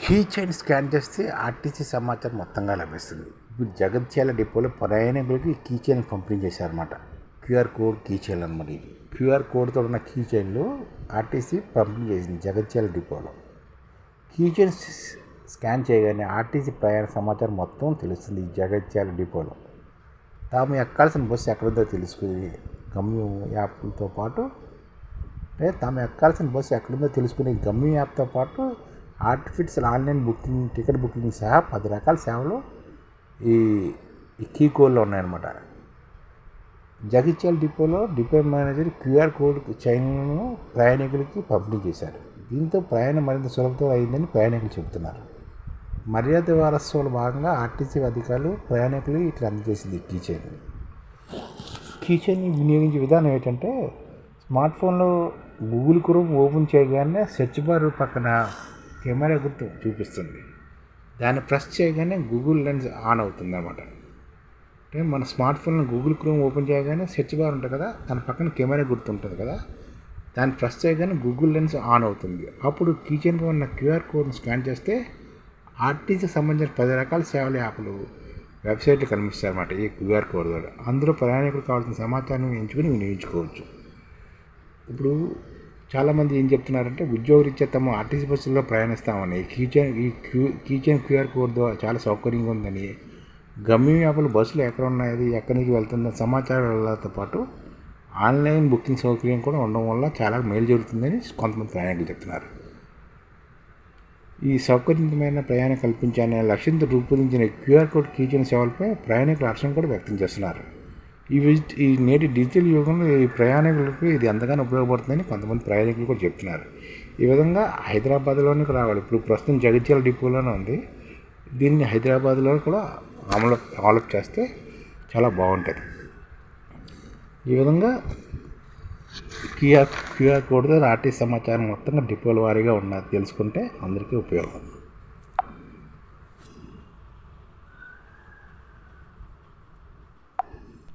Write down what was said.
Key chain scan చేస్తే RTC సమాచారం మొత్తంగా లభిస్తుంది. ఇప్పుడు జగత్యాల డిపోలో ప్రయాణికులకి కీ చైన్ పంపిణీ చేశారన్నమాట. క్యూఆర్ కోడ్ కీ చైన్ అనమాట ఇది. క్యూఆర్ కోడ్తో ఉన్న కీ చైన్లు ఆర్టీసీ పంపిణీ చేసింది జగత్యాల డిపోలో. కీ చైన్ స్కాన్ చేయగానే ఆర్టీసీ ప్రయాణ సమాచారం మొత్తం తెలుస్తుంది జగత్యాల డిపోలో. తాము ఎక్కాల్సిన బస్సు ఎక్కడుందో తెలుసుకుని గమ్యం యాప్తో పాటు అంటే తాము ఎక్కాల్సిన బస్సు ఎక్కడుందో తెలుసుకునే గమ్యం యాప్తో పాటు artificial online booking ticket booking సహా పది రకాల సేవలు ఈ ఈ కీ కోడ్లో ఉన్నాయన్నమాట. జగిత్యాల డిపోలో డిపో మేనేజర్ క్యూఆర్ కోడ్ చైన్ను ప్రయాణికులకి పంపిణీ చేశారు. దీంతో ప్రయాణం మరింత సులభతరం అయిందని ప్రయాణికులు చెబుతున్నారు. మర్యాద వారసత్వంలో భాగంగా ఆర్టీసీ అధికారులు ప్రయాణికులు ఇట్లా అందజేసింది కీ చైన్. కీ వినియోగించే విధానం ఏంటంటే స్మార్ట్ ఫోన్లో గూగుల్ క్రోమ్ ఓపెన్ చేయగానే సెర్చ్ బార్ పక్కన కెమెరా గుర్తు చూపిస్తుంది. దాన్ని ప్రెస్ చేయగానే గూగుల్ లెన్స్ ఆన్ అవుతుంది అన్నమాట అంటే మన స్మార్ట్ ఫోన్లో గూగుల్ క్రోమ్ ఓపెన్ చేయగానే సెర్చ్ బార్ ఉంటుంది కదా దాని పక్కన కెమెరా గుర్తు ఉంటుంది కదా దాన్ని ప్రెస్ చేయగానే గూగుల్ లెన్స్ ఆన్ అవుతుంది. అప్పుడు కీచెన్గా ఉన్న క్యూఆర్ కోడ్ని స్కాన్ చేస్తే ఆర్టీసీకి సంబంధించిన పది రకాల సేవల యాప్లు వెబ్సైట్లు కనిపిస్తాయి అన్నమాట ఈ క్యూఆర్ కోడ్ ద్వారా. అందులో ప్రయాణికులు కావాల్సిన సమాచారం ఎంచుకొని వినియోగించుకోవచ్చు. ఇప్పుడు చాలామంది ఏం చెప్తున్నారంటే ఉద్యోగరీత్యా తమ ఆర్టీసీ బస్సుల్లో ప్రయాణిస్తామని. కీచెన్ ఈ క్యూ కీచెన్ క్యూఆర్ కోడ్ ద్వారా చాలా సౌకర్యంగా ఉందని. గమ్యం యాప్లు బస్సులు ఎక్కడ ఉన్నాయి ఎక్కడి నుంచి వెళ్తుందో సమాచారాలతో పాటు ఆన్లైన్ బుకింగ్ సౌకర్యం కూడా ఉండడం వల్ల చాలా మేలు జరుగుతుందని కొంతమంది ప్రయాణికులు చెప్తున్నారు. ఈ సౌకర్యవంతమైన ప్రయాణం కల్పించాలనే లక్ష్యంతో రూపొందించిన క్యూఆర్ కోడ్ కీచైన్ సేవలపై ప్రయాణికుల హర్షం కూడా వ్యక్తం చేస్తున్నారు. ఈ విజిట్ ఈ నేటి డిజిటల్ యుగంలో ఈ ప్రయాణికులకు ఇది ఎంతగానో ఉపయోగపడుతుందని కొంతమంది ప్రయాణికులు కూడా చెప్తున్నారు. ఈ విధంగా హైదరాబాద్లోనికి రావాలి. ఇప్పుడు ప్రస్తుతం జగిత్యాల డిపోలోనే ఉంది. దీన్ని హైదరాబాద్లో కూడా అమలు డెవలప్ చేస్తే చాలా బాగుంటుంది. ఈ విధంగా క్యూఆర్ క్యూఆర్ కోడ్ ద్వారా ఆర్టీ సమాచారం మొత్తంగా డిపోల వారీగా ఉన్నది తెలుసుకుంటే అందరికీ ఉపయోగం.